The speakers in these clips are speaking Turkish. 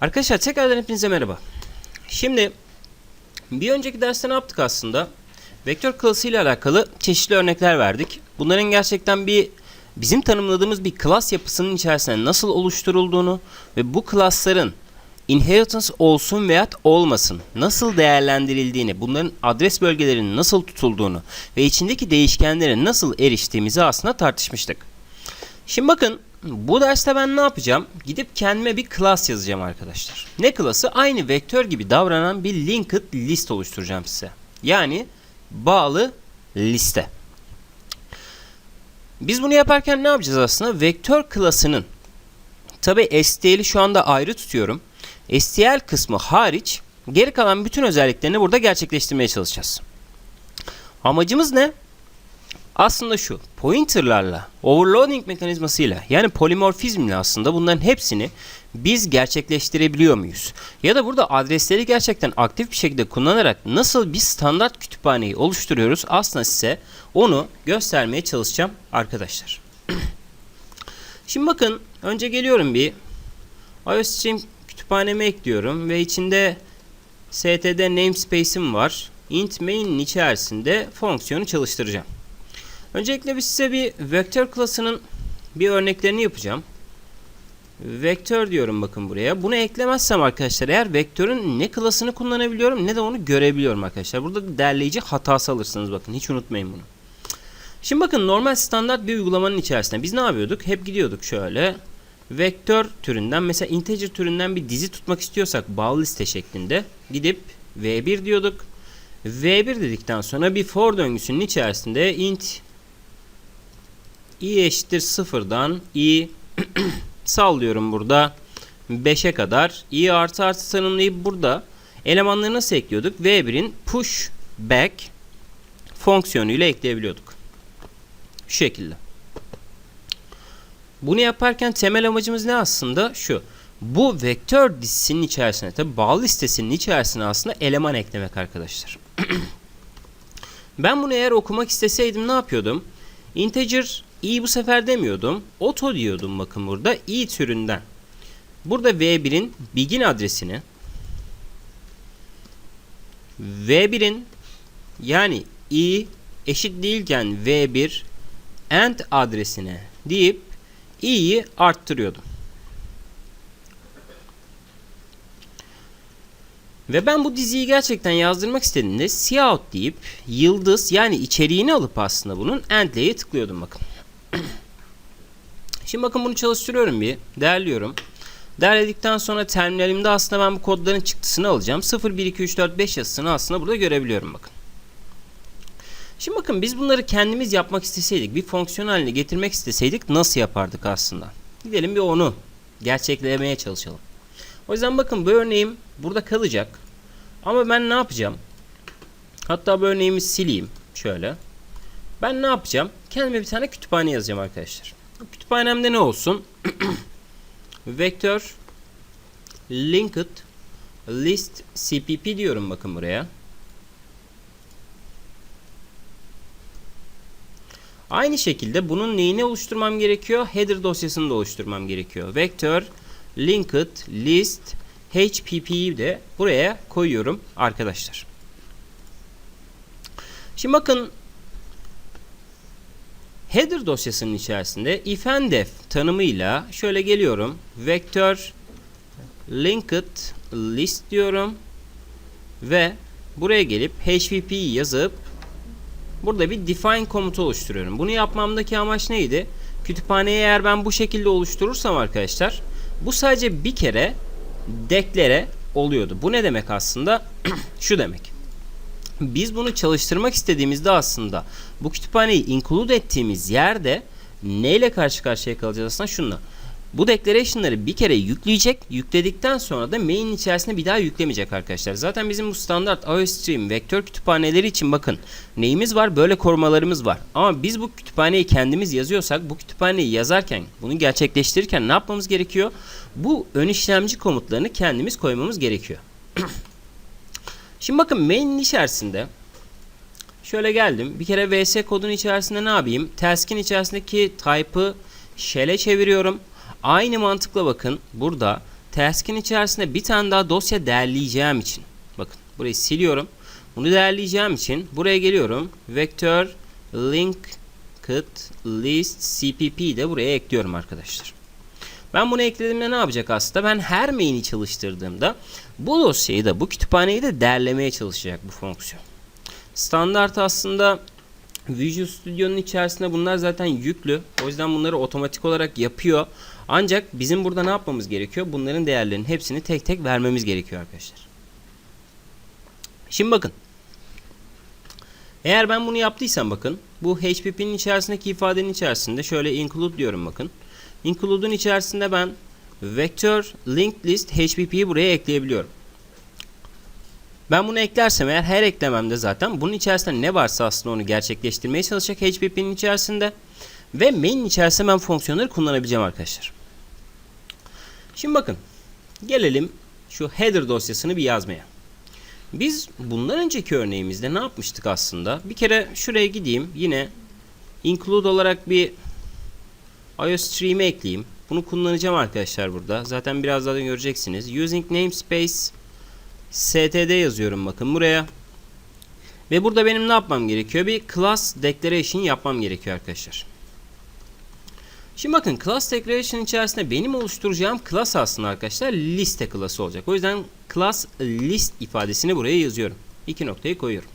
Arkadaşlar tekrardan hepinize merhaba. Şimdi bir önceki derste ne yaptık aslında? Vektör klası ile alakalı çeşitli örnekler verdik. Bunların gerçekten bir bizim tanımladığımız bir klas yapısının içerisinde nasıl oluşturulduğunu ve bu klasların inheritance olsun veya olmasın nasıl değerlendirildiğini, bunların adres bölgelerinin nasıl tutulduğunu ve içindeki değişkenlere nasıl eriştiğimizi aslında tartışmıştık. Şimdi bakın bu derste ben ne yapacağım? Gidip kendime bir class yazacağım arkadaşlar. Ne klası? Aynı vektör gibi davranan bir linked list oluşturacağım size. Yani bağlı liste. Biz bunu yaparken ne yapacağız aslında? Vektör klasının tabi STL'i şu anda ayrı tutuyorum. STL kısmı hariç geri kalan bütün özelliklerini burada gerçekleştirmeye çalışacağız. Amacımız ne? Aslında şu, pointerlarla, overloading mekanizmasıyla yani polimorfizmle aslında bunların hepsini biz gerçekleştirebiliyor muyuz? Ya da burada adresleri gerçekten aktif bir şekilde kullanarak nasıl bir standart kütüphaneyi oluşturuyoruz? Aslında size onu göstermeye çalışacağım arkadaşlar. Şimdi bakın, önce geliyorum bir iOSTream kütüphaneme ekliyorum ve içinde std namespace'im var. int main'in içerisinde fonksiyonu çalıştıracağım. Öncelikle bir size bir vektör klasının bir örneklerini yapacağım. Vektör diyorum bakın buraya. Bunu eklemezsem arkadaşlar eğer vektörün ne klasını kullanabiliyorum ne de onu görebiliyorum arkadaşlar. Burada derleyici hatası alırsınız bakın hiç unutmayın bunu. Şimdi bakın normal standart bir uygulamanın içerisinde biz ne yapıyorduk? Hep gidiyorduk şöyle. Vektör türünden mesela integer türünden bir dizi tutmak istiyorsak bağlı liste şeklinde gidip v1 diyorduk. v1 dedikten sonra bir for döngüsünün içerisinde int i eşittir sıfırdan i sallıyorum burada 5'e kadar i artı artı tanımlayıp burada elemanları nasıl ekliyorduk? V1'in push back fonksiyonuyla ekleyebiliyorduk. Şu şekilde. Bunu yaparken temel amacımız ne aslında? Şu. Bu vektör dizisinin içerisine tabi bağlı listesinin içerisine aslında eleman eklemek arkadaşlar. ben bunu eğer okumak isteseydim ne yapıyordum? Integer i bu sefer demiyordum. Auto diyordum bakın burada i türünden. Burada v1'in begin adresini v1'in yani i eşit değilken v1 end adresine deyip i'yi arttırıyordum. Ve ben bu diziyi gerçekten yazdırmak istediğimde cout deyip yıldız yani içeriğini alıp aslında bunun end'leye tıklıyordum bakın. Şimdi bakın bunu çalıştırıyorum bir. Değerliyorum. Değerledikten sonra terminalimde aslında ben bu kodların çıktısını alacağım. 0, 1, 2, 3, 4, 5 yazısını aslında burada görebiliyorum bakın. Şimdi bakın biz bunları kendimiz yapmak isteseydik, bir fonksiyon haline getirmek isteseydik nasıl yapardık aslında? Gidelim bir onu gerçeklemeye çalışalım. O yüzden bakın bu örneğim burada kalacak. Ama ben ne yapacağım? Hatta bu örneğimi sileyim. Şöyle. Ben ne yapacağım? Kendime bir tane kütüphane yazacağım arkadaşlar. Kütüphanemde ne olsun? Vektör linked list cpp diyorum bakın buraya. Aynı şekilde bunun neyini oluşturmam gerekiyor? Header dosyasını da oluşturmam gerekiyor. Vektör linked list hpp'yi de buraya koyuyorum arkadaşlar. Şimdi bakın header dosyasının içerisinde ifndef tanımıyla şöyle geliyorum. Vektör linked list diyorum ve buraya gelip hpp'yi yazıp burada bir define komutu oluşturuyorum. Bunu yapmamdaki amaç neydi? Kütüphaneyi eğer ben bu şekilde oluşturursam arkadaşlar bu sadece bir kere deklare oluyordu. Bu ne demek aslında? Şu demek. Biz bunu çalıştırmak istediğimizde aslında bu kütüphaneyi include ettiğimiz yerde neyle karşı karşıya kalacağız aslında şunla. Bu declaration'ları bir kere yükleyecek. Yükledikten sonra da main içerisine bir daha yüklemeyecek arkadaşlar. Zaten bizim bu standart iOSTream vektör kütüphaneleri için bakın neyimiz var? Böyle korumalarımız var. Ama biz bu kütüphaneyi kendimiz yazıyorsak bu kütüphaneyi yazarken bunu gerçekleştirirken ne yapmamız gerekiyor? Bu ön işlemci komutlarını kendimiz koymamız gerekiyor. Şimdi bakın main'in içerisinde şöyle geldim. Bir kere vs kodun içerisinde ne yapayım? Task'in içerisindeki type'ı shell'e çeviriyorum. Aynı mantıkla bakın burada task'in içerisinde bir tane daha dosya değerleyeceğim için. Bakın burayı siliyorum. Bunu değerleyeceğim için buraya geliyorum. Vektör linked list cpp de buraya ekliyorum arkadaşlar. Ben bunu eklediğimde ne yapacak aslında? Ben her main'i çalıştırdığımda bu dosyayı da bu kütüphaneyi de derlemeye çalışacak bu fonksiyon. Standart aslında Visual Studio'nun içerisinde bunlar zaten yüklü. O yüzden bunları otomatik olarak yapıyor. Ancak bizim burada ne yapmamız gerekiyor? Bunların değerlerinin hepsini tek tek vermemiz gerekiyor arkadaşlar. Şimdi bakın. Eğer ben bunu yaptıysam bakın. Bu HPP'nin içerisindeki ifadenin içerisinde şöyle include diyorum bakın. Include'un içerisinde ben vektör linked list HPP'yi buraya ekleyebiliyorum. Ben bunu eklersem eğer her eklememde zaten bunun içerisinde ne varsa aslında onu gerçekleştirmeye çalışacak HPP'nin içerisinde. Ve main'in içerisinde ben fonksiyonları kullanabileceğim arkadaşlar. Şimdi bakın. Gelelim şu header dosyasını bir yazmaya. Biz bundan önceki örneğimizde ne yapmıştık aslında? Bir kere şuraya gideyim. Yine include olarak bir iostream'e ekleyeyim. Bunu kullanacağım arkadaşlar burada. Zaten birazdan göreceksiniz. Using namespace std yazıyorum bakın buraya. Ve burada benim ne yapmam gerekiyor? Bir class declaration yapmam gerekiyor arkadaşlar. Şimdi bakın class declaration içerisinde benim oluşturacağım class aslında arkadaşlar liste klası olacak. O yüzden class list ifadesini buraya yazıyorum. İki noktayı koyuyorum.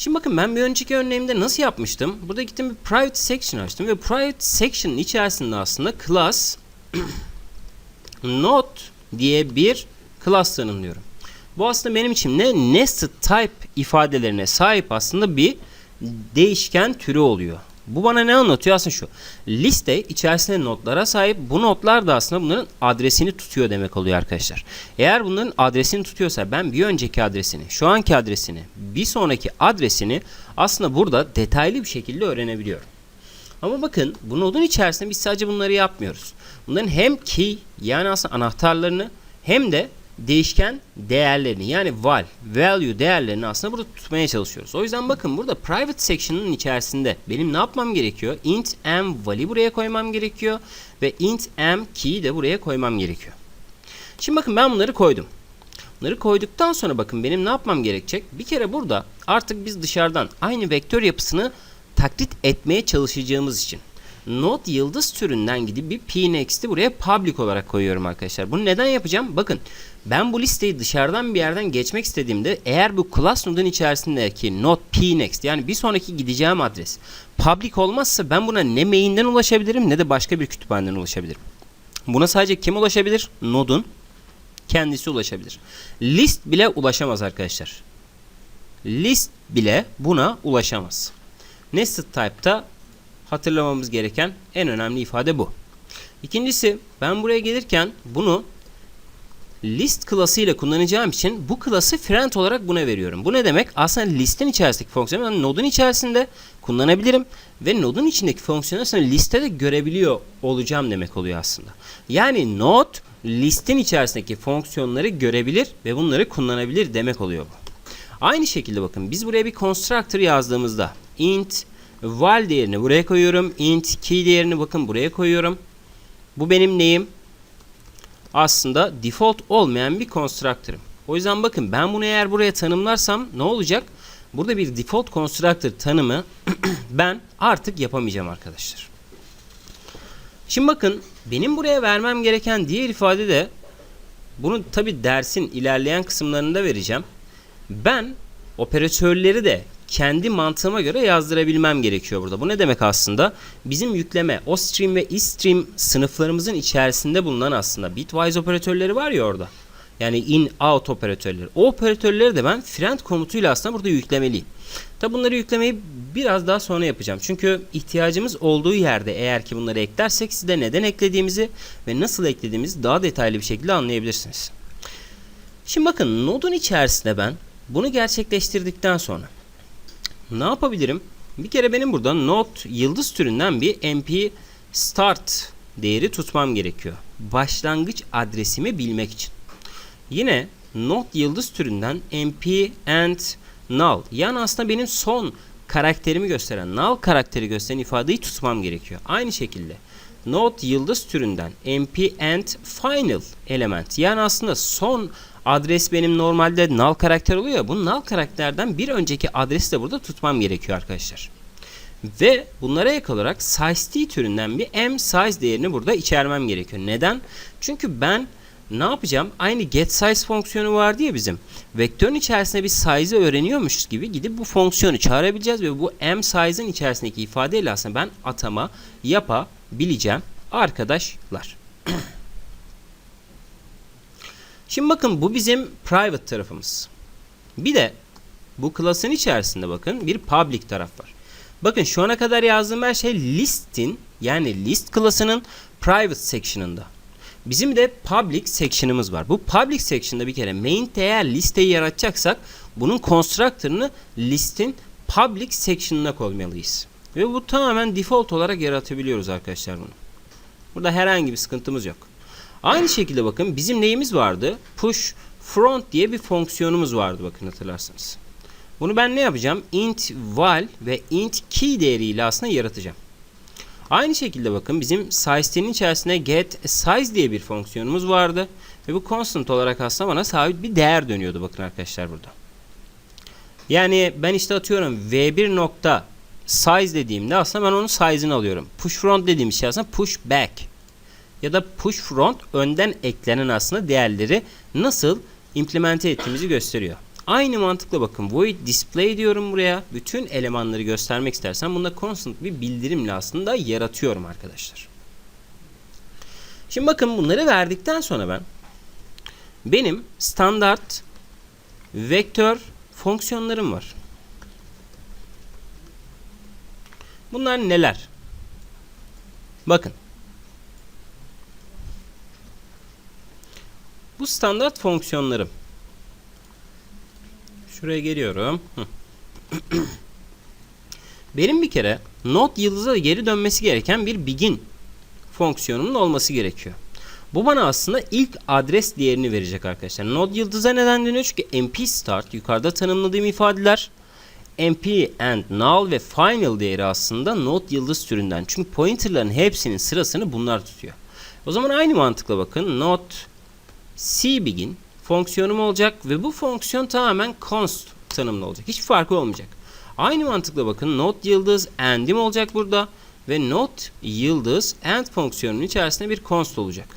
Şimdi bakın ben bir önceki örneğimde nasıl yapmıştım? Burada gittim bir private section açtım ve private section'ın içerisinde aslında class not diye bir class tanımlıyorum. Bu aslında benim için ne nested type ifadelerine sahip aslında bir değişken türü oluyor. Bu bana ne anlatıyor aslında şu. Liste içerisinde notlara sahip. Bu notlar da aslında bunların adresini tutuyor demek oluyor arkadaşlar. Eğer bunların adresini tutuyorsa ben bir önceki adresini, şu anki adresini, bir sonraki adresini aslında burada detaylı bir şekilde öğrenebiliyorum. Ama bakın bu nodun içerisinde biz sadece bunları yapmıyoruz. Bunların hem key yani aslında anahtarlarını hem de değişken değerlerini yani val, value değerlerini aslında burada tutmaya çalışıyoruz. O yüzden bakın burada private section'ın içerisinde benim ne yapmam gerekiyor? int m val'i buraya koymam gerekiyor ve int m key'i de buraya koymam gerekiyor. Şimdi bakın ben bunları koydum. Bunları koyduktan sonra bakın benim ne yapmam gerekecek? Bir kere burada artık biz dışarıdan aynı vektör yapısını taklit etmeye çalışacağımız için not yıldız türünden gidip bir pnext'i buraya public olarak koyuyorum arkadaşlar. Bunu neden yapacağım? Bakın ben bu listeyi dışarıdan bir yerden geçmek istediğimde eğer bu class node'un içerisindeki not pnext yani bir sonraki gideceğim adres public olmazsa ben buna ne main'den ulaşabilirim ne de başka bir kütüphaneden ulaşabilirim. Buna sadece kim ulaşabilir? Node'un kendisi ulaşabilir. List bile ulaşamaz arkadaşlar. List bile buna ulaşamaz. Nested type'ta hatırlamamız gereken en önemli ifade bu. İkincisi ben buraya gelirken bunu list klası ile kullanacağım için bu klası friend olarak buna veriyorum. Bu ne demek? Aslında listin içerisindeki fonksiyonu ben nodun içerisinde kullanabilirim ve nodun içindeki fonksiyonu aslında listede görebiliyor olacağım demek oluyor aslında. Yani node listin içerisindeki fonksiyonları görebilir ve bunları kullanabilir demek oluyor bu. Aynı şekilde bakın biz buraya bir constructor yazdığımızda int val değerini buraya koyuyorum. int key değerini bakın buraya koyuyorum. Bu benim neyim? Aslında default olmayan bir constructor'ım. O yüzden bakın ben bunu eğer buraya tanımlarsam ne olacak? Burada bir default constructor tanımı ben artık yapamayacağım arkadaşlar. Şimdi bakın benim buraya vermem gereken diğer ifade de bunu tabi dersin ilerleyen kısımlarında vereceğim. Ben operatörleri de kendi mantığıma göre yazdırabilmem gerekiyor burada. Bu ne demek aslında? Bizim yükleme, o stream ve istream sınıflarımızın içerisinde bulunan aslında bitwise operatörleri var ya orada. Yani in out operatörleri. O operatörleri de ben friend komutuyla aslında burada yüklemeliyim. Tabi bunları yüklemeyi biraz daha sonra yapacağım. Çünkü ihtiyacımız olduğu yerde eğer ki bunları eklersek size neden eklediğimizi ve nasıl eklediğimizi daha detaylı bir şekilde anlayabilirsiniz. Şimdi bakın nodun içerisinde ben bunu gerçekleştirdikten sonra ne yapabilirim? Bir kere benim burada not yıldız türünden bir mp start değeri tutmam gerekiyor. Başlangıç adresimi bilmek için. Yine not yıldız türünden mp and null yani aslında benim son karakterimi gösteren null karakteri gösteren ifadeyi tutmam gerekiyor. Aynı şekilde Node yıldız türünden MP and final element. Yani aslında son adres benim normalde null karakter oluyor ya. Bu null karakterden bir önceki adresi de burada tutmam gerekiyor arkadaşlar. Ve bunlara ek olarak size türünden bir m size değerini burada içermem gerekiyor. Neden? Çünkü ben ne yapacağım? Aynı get size fonksiyonu vardı ya bizim. Vektörün içerisinde bir size'ı öğreniyormuşuz gibi gidip bu fonksiyonu çağırabileceğiz ve bu m size'ın içerisindeki ifadeyle aslında ben atama yapabileceğim arkadaşlar. Şimdi bakın bu bizim private tarafımız. Bir de bu klasın içerisinde bakın bir public taraf var. Bakın şu ana kadar yazdığım her şey list'in yani list klasının private section'ında. Bizim de public section'ımız var. Bu public section'da bir kere main eğer listeyi yaratacaksak bunun constructor'ını listin public section'ına koymalıyız. Ve bu tamamen default olarak yaratabiliyoruz arkadaşlar bunu. Burada herhangi bir sıkıntımız yok. Aynı şekilde bakın bizim neyimiz vardı? Push front diye bir fonksiyonumuz vardı bakın hatırlarsanız. Bunu ben ne yapacağım? int val ve int key değeriyle aslında yaratacağım. Aynı şekilde bakın bizim size'nin içerisinde get size diye bir fonksiyonumuz vardı. Ve bu constant olarak aslında bana sabit bir değer dönüyordu bakın arkadaşlar burada. Yani ben işte atıyorum v1 nokta size dediğimde aslında ben onun size'ını alıyorum. Push front dediğim şey aslında push back. Ya da push front önden eklenen aslında değerleri nasıl implemente ettiğimizi gösteriyor. Aynı mantıkla bakın void display diyorum buraya. Bütün elemanları göstermek istersen bunda constant bir bildirimle aslında yaratıyorum arkadaşlar. Şimdi bakın bunları verdikten sonra ben benim standart vektör fonksiyonlarım var. Bunlar neler? Bakın. Bu standart fonksiyonlarım. Şuraya geliyorum. Benim bir kere not yıldıza geri dönmesi gereken bir begin fonksiyonumun olması gerekiyor. Bu bana aslında ilk adres değerini verecek arkadaşlar. Node yıldıza neden deniyor? Çünkü mp start yukarıda tanımladığım ifadeler mp and null ve final değeri aslında node yıldız türünden. Çünkü pointerların hepsinin sırasını bunlar tutuyor. O zaman aynı mantıkla bakın. Node c begin fonksiyonum olacak ve bu fonksiyon tamamen const tanımlı olacak. Hiç farkı olmayacak. Aynı mantıkla bakın not yıldız and'im olacak burada ve not yıldız and fonksiyonunun içerisinde bir const olacak.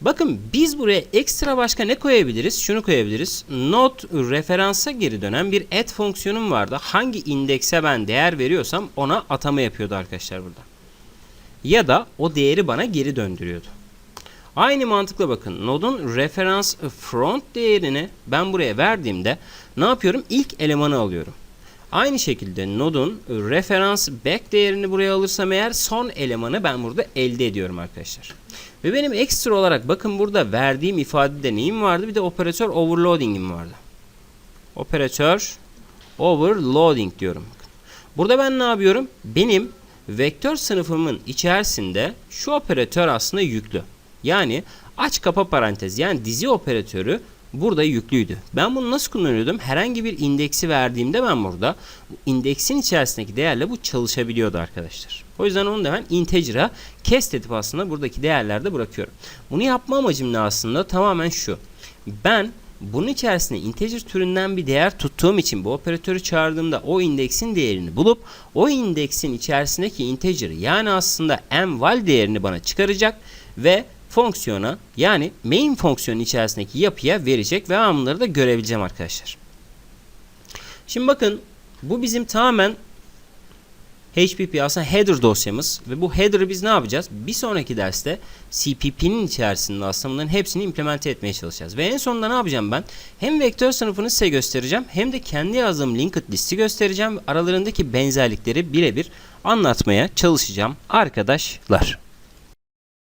Bakın biz buraya ekstra başka ne koyabiliriz? Şunu koyabiliriz. Not referansa geri dönen bir add fonksiyonum vardı. Hangi indekse ben değer veriyorsam ona atama yapıyordu arkadaşlar burada. Ya da o değeri bana geri döndürüyordu. Aynı mantıkla bakın. Node'un referans front değerini ben buraya verdiğimde ne yapıyorum? İlk elemanı alıyorum. Aynı şekilde node'un referans back değerini buraya alırsam eğer son elemanı ben burada elde ediyorum arkadaşlar. Ve benim ekstra olarak bakın burada verdiğim ifadede neyim vardı? Bir de operatör overloading'im vardı. Operatör overloading diyorum. Burada ben ne yapıyorum? Benim vektör sınıfımın içerisinde şu operatör aslında yüklü. Yani aç kapa parantez yani dizi operatörü burada yüklüydü. Ben bunu nasıl kullanıyordum? Herhangi bir indeksi verdiğimde ben burada indeksin içerisindeki değerle bu çalışabiliyordu arkadaşlar. O yüzden onu da ben integer'a cast edip aslında buradaki değerlerde bırakıyorum. Bunu yapma amacım ne aslında? Tamamen şu. Ben bunun içerisinde integer türünden bir değer tuttuğum için bu operatörü çağırdığımda o indeksin değerini bulup o indeksin içerisindeki integer yani aslında mval değerini bana çıkaracak ve fonksiyona yani main fonksiyonun içerisindeki yapıya verecek ve ben bunları da görebileceğim arkadaşlar. Şimdi bakın bu bizim tamamen HPP aslında header dosyamız ve bu header'ı biz ne yapacağız? Bir sonraki derste CPP'nin içerisinde aslında bunların hepsini implemente etmeye çalışacağız. Ve en sonunda ne yapacağım ben? Hem vektör sınıfını size göstereceğim hem de kendi yazdığım linked listi göstereceğim. Aralarındaki benzerlikleri birebir anlatmaya çalışacağım arkadaşlar.